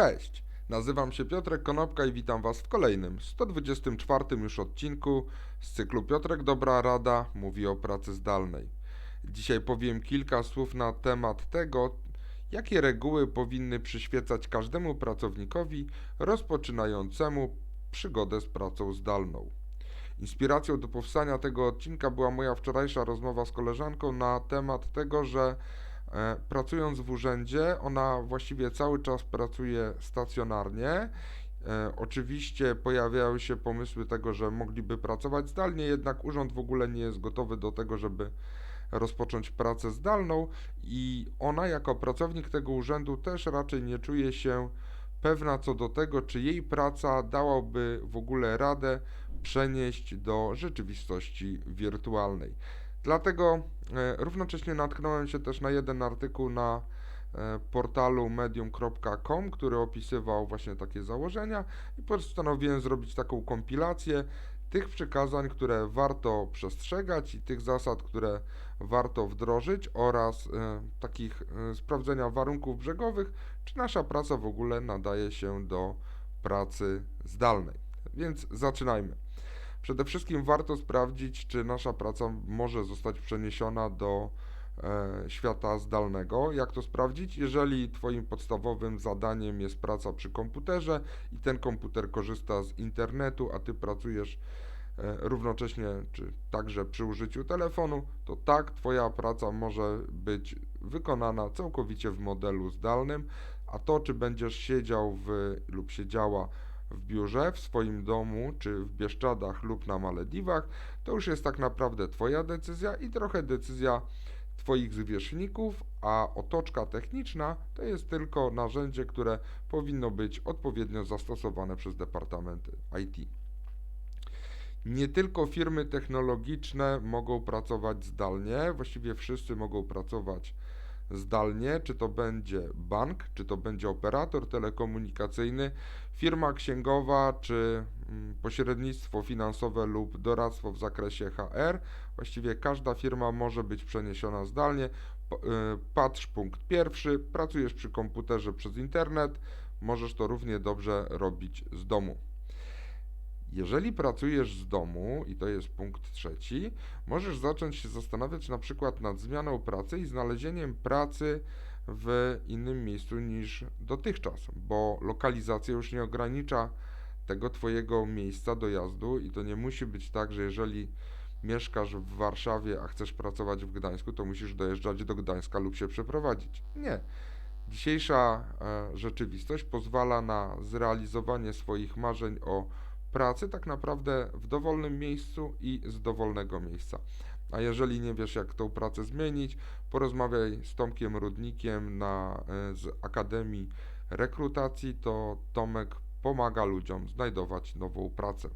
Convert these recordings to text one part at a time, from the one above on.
Cześć, nazywam się Piotrek Konopka i witam Was w kolejnym, 124 już odcinku z cyklu Piotrek Dobra Rada mówi o pracy zdalnej. Dzisiaj powiem kilka słów na temat tego, jakie reguły powinny przyświecać każdemu pracownikowi rozpoczynającemu przygodę z pracą zdalną. Inspiracją do powstania tego odcinka była moja wczorajsza rozmowa z koleżanką na temat tego, że pracując w urzędzie, ona właściwie cały czas pracuje stacjonarnie. E, oczywiście pojawiały się pomysły tego, że mogliby pracować zdalnie, jednak urząd w ogóle nie jest gotowy do tego, żeby rozpocząć pracę zdalną i ona jako pracownik tego urzędu też raczej nie czuje się pewna co do tego, czy jej praca dałaby w ogóle radę przenieść do rzeczywistości wirtualnej. Dlatego e, równocześnie natknąłem się też na jeden artykuł na e, portalu medium.com, który opisywał właśnie takie założenia i postanowiłem zrobić taką kompilację tych przykazań, które warto przestrzegać i tych zasad, które warto wdrożyć oraz e, takich e, sprawdzenia warunków brzegowych, czy nasza praca w ogóle nadaje się do pracy zdalnej. Więc zaczynajmy. Przede wszystkim warto sprawdzić, czy nasza praca może zostać przeniesiona do e, świata zdalnego. Jak to sprawdzić? Jeżeli Twoim podstawowym zadaniem jest praca przy komputerze i ten komputer korzysta z internetu, a Ty pracujesz e, równocześnie, czy także przy użyciu telefonu, to tak, Twoja praca może być wykonana całkowicie w modelu zdalnym, a to, czy będziesz siedział w, lub siedziała w biurze, w swoim domu, czy w Bieszczadach lub na Malediwach, to już jest tak naprawdę Twoja decyzja i trochę decyzja Twoich zwierzchników, a otoczka techniczna to jest tylko narzędzie, które powinno być odpowiednio zastosowane przez departamenty IT. Nie tylko firmy technologiczne mogą pracować zdalnie, właściwie wszyscy mogą pracować zdalnie, czy to będzie bank, czy to będzie operator telekomunikacyjny, firma księgowa, czy mm, pośrednictwo finansowe lub doradztwo w zakresie HR. Właściwie każda firma może być przeniesiona zdalnie. Y, patrz punkt pierwszy, pracujesz przy komputerze przez internet, możesz to równie dobrze robić z domu. Jeżeli pracujesz z domu, i to jest punkt trzeci, możesz zacząć się zastanawiać na przykład nad zmianą pracy i znalezieniem pracy w innym miejscu niż dotychczas, bo lokalizacja już nie ogranicza tego Twojego miejsca dojazdu i to nie musi być tak, że jeżeli mieszkasz w Warszawie, a chcesz pracować w Gdańsku, to musisz dojeżdżać do Gdańska lub się przeprowadzić. Nie. Dzisiejsza e, rzeczywistość pozwala na zrealizowanie swoich marzeń o pracy tak naprawdę w dowolnym miejscu i z dowolnego miejsca. A jeżeli nie wiesz, jak tą pracę zmienić, porozmawiaj z Tomkiem Rudnikiem na, e, z Akademii Rekrutacji, to Tomek pomaga ludziom znajdować nową pracę.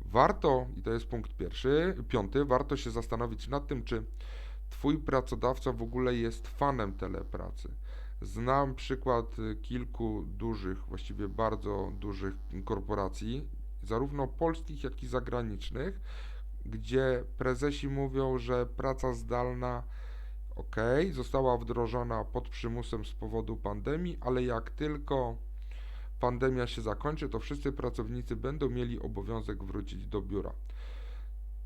Warto, i to jest punkt pierwszy, piąty, warto się zastanowić nad tym, czy Twój pracodawca w ogóle jest fanem telepracy. Znam przykład y, kilku dużych, właściwie bardzo dużych korporacji, zarówno polskich, jak i zagranicznych, gdzie prezesi mówią, że praca zdalna ok, została wdrożona pod przymusem z powodu pandemii, ale jak tylko pandemia się zakończy, to wszyscy pracownicy będą mieli obowiązek wrócić do biura.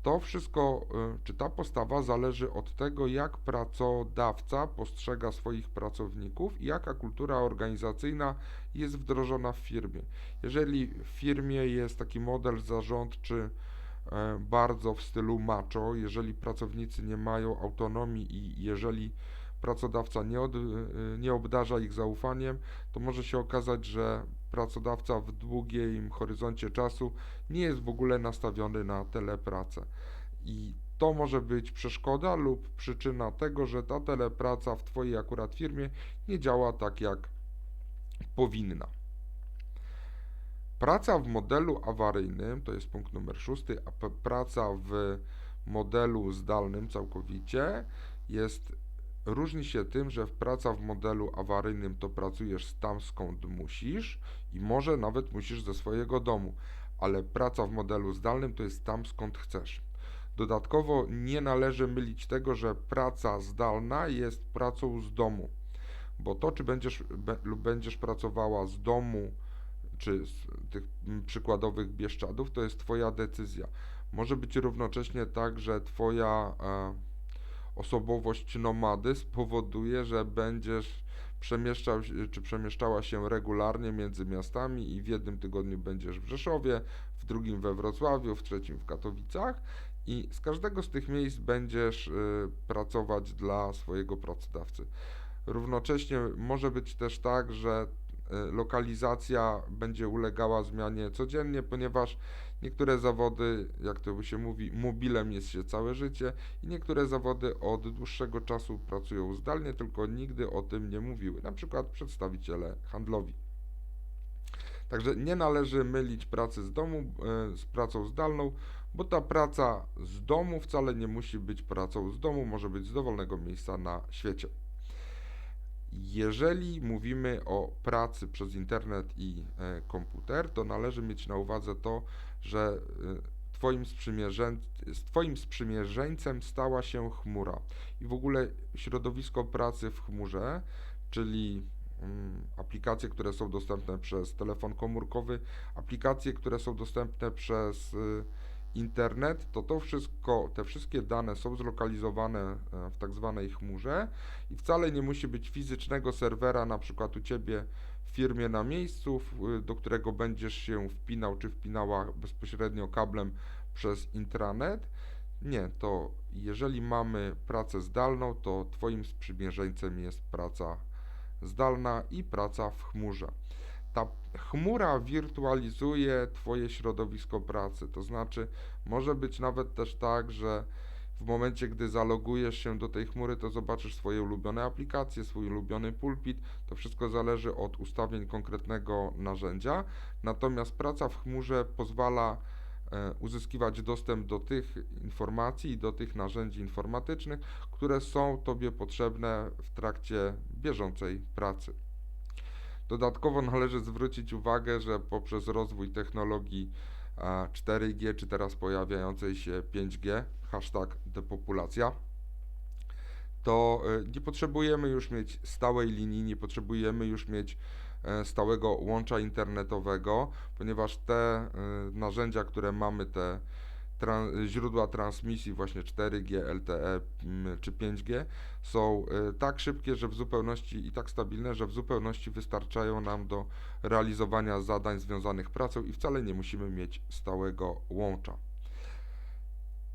To wszystko, y, czy ta postawa zależy od tego, jak pracodawca postrzega swoich pracowników i jaka kultura organizacyjna jest wdrożona w firmie. Jeżeli w firmie jest taki model zarządczy e, bardzo w stylu macho, jeżeli pracownicy nie mają autonomii i jeżeli pracodawca nie, od, y, nie obdarza ich zaufaniem, to może się okazać, że pracodawca w długim horyzoncie czasu nie jest w ogóle nastawiony na telepracę. I to może być przeszkoda lub przyczyna tego, że ta telepraca w Twojej akurat firmie nie działa tak jak powinna. Praca w modelu awaryjnym, to jest punkt numer szósty, a praca w modelu zdalnym całkowicie jest różni się tym, że praca w modelu awaryjnym to pracujesz tam skąd musisz i może nawet musisz ze swojego domu, ale praca w modelu zdalnym to jest tam skąd chcesz. Dodatkowo nie należy mylić tego, że praca zdalna jest pracą z domu, bo to, czy będziesz be, lub będziesz pracowała z domu, czy z tych przykładowych Bieszczadów, to jest Twoja decyzja. Może być równocześnie tak, że Twoja e, osobowość nomady spowoduje, że będziesz przemieszczał czy przemieszczała się regularnie między miastami i w jednym tygodniu będziesz w Rzeszowie, w drugim we Wrocławiu, w trzecim w Katowicach i z każdego z tych miejsc będziesz y, pracować dla swojego pracodawcy. Równocześnie może być też tak, że lokalizacja będzie ulegała zmianie codziennie, ponieważ niektóre zawody, jak to się mówi, mobilem jest się całe życie i niektóre zawody od dłuższego czasu pracują zdalnie, tylko nigdy o tym nie mówiły, na przykład przedstawiciele handlowi. Także nie należy mylić pracy z domu y, z pracą zdalną, bo ta praca z domu wcale nie musi być pracą z domu, może być z dowolnego miejsca na świecie. Jeżeli mówimy o pracy przez internet i e, komputer, to należy mieć na uwadze to, że e, twoim, Twoim sprzymierzeńcem stała się chmura. I w ogóle środowisko pracy w chmurze, czyli mm, aplikacje, które są dostępne przez telefon komórkowy, aplikacje, które są dostępne przez y, internet, to to wszystko, te wszystkie dane są zlokalizowane e, w tak zwanej chmurze i wcale nie musi być fizycznego serwera, na przykład u Ciebie w firmie na miejscu, do którego będziesz się wpinał czy wpinała bezpośrednio kablem przez intranet. Nie, to jeżeli mamy pracę zdalną, to Twoim sprzymierzeńcem jest praca zdalna i praca w chmurze ta chmura wirtualizuje Twoje środowisko pracy. To znaczy, może być nawet też tak, że w momencie, gdy zalogujesz się do tej chmury, to zobaczysz swoje ulubione aplikacje, swój ulubiony pulpit. To wszystko zależy od ustawień konkretnego narzędzia. Natomiast praca w chmurze pozwala e, uzyskiwać dostęp do tych informacji i do tych narzędzi informatycznych, które są Tobie potrzebne w trakcie bieżącej pracy. Dodatkowo należy zwrócić uwagę, że poprzez rozwój technologii 4G czy teraz pojawiającej się 5G, hashtag depopulacja, to e, nie potrzebujemy już mieć stałej linii, nie potrzebujemy już mieć e, stałego łącza internetowego, ponieważ te e, narzędzia, które mamy, te źródła transmisji właśnie 4G, LTE mm, czy 5G są y, tak szybkie, że w zupełności i tak stabilne, że w zupełności wystarczają nam do realizowania zadań związanych pracą i wcale nie musimy mieć stałego łącza.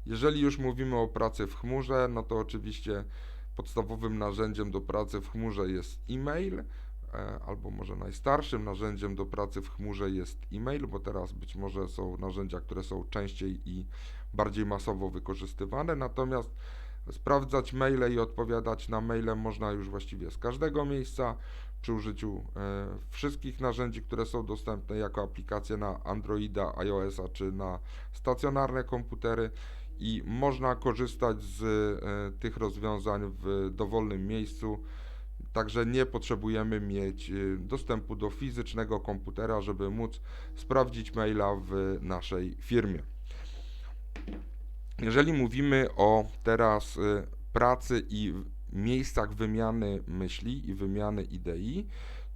Jeżeli już mówimy o pracy w chmurze, no to oczywiście podstawowym narzędziem do pracy w chmurze jest e-mail. E, albo może najstarszym narzędziem do pracy w chmurze jest e-mail, bo teraz być może są narzędzia, które są częściej i bardziej masowo wykorzystywane, natomiast sprawdzać maile i odpowiadać na maile można już właściwie z każdego miejsca przy użyciu e, wszystkich narzędzi, które są dostępne jako aplikacje na Androida, iOS-a czy na stacjonarne komputery. I można korzystać z e, tych rozwiązań w dowolnym miejscu Także nie potrzebujemy mieć y, dostępu do fizycznego komputera, żeby móc sprawdzić maila w naszej firmie. Jeżeli mówimy o teraz y, pracy i miejscach wymiany myśli i wymiany idei,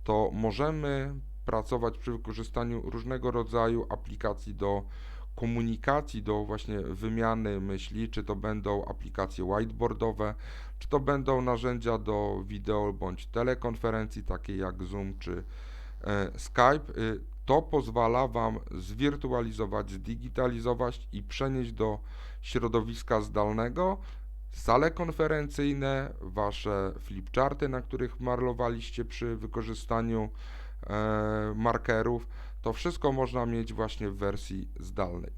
to możemy pracować przy wykorzystaniu różnego rodzaju aplikacji do komunikacji, do właśnie wymiany myśli, czy to będą aplikacje whiteboardowe, czy to będą narzędzia do wideo bądź telekonferencji, takie jak Zoom czy e, Skype. Y, to pozwala Wam zwirtualizować, zdigitalizować i przenieść do środowiska zdalnego sale konferencyjne, Wasze flipcharty, na których marlowaliście przy wykorzystaniu e, markerów. To wszystko można mieć właśnie w wersji zdalnej.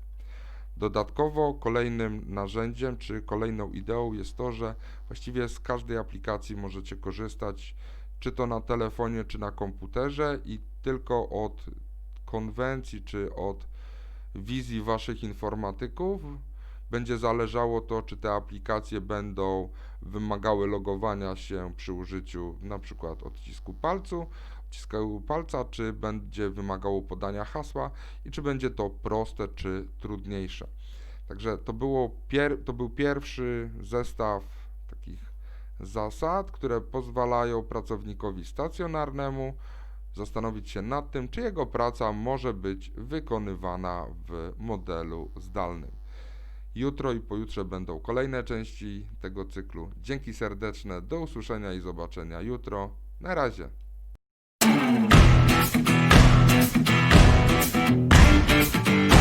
Dodatkowo kolejnym narzędziem czy kolejną ideą jest to, że właściwie z każdej aplikacji możecie korzystać, czy to na telefonie, czy na komputerze i tylko od konwencji czy od wizji waszych informatyków będzie zależało to, czy te aplikacje będą wymagały logowania się przy użyciu na przykład odcisku palcu, odcisku palca, czy będzie wymagało podania hasła i czy będzie to proste czy trudniejsze. Także to, było pier to był pierwszy zestaw takich zasad, które pozwalają pracownikowi stacjonarnemu zastanowić się nad tym, czy jego praca może być wykonywana w modelu zdalnym. Jutro i pojutrze będą kolejne części tego cyklu. Dzięki serdeczne, do usłyszenia i zobaczenia jutro. Na razie. Thank you.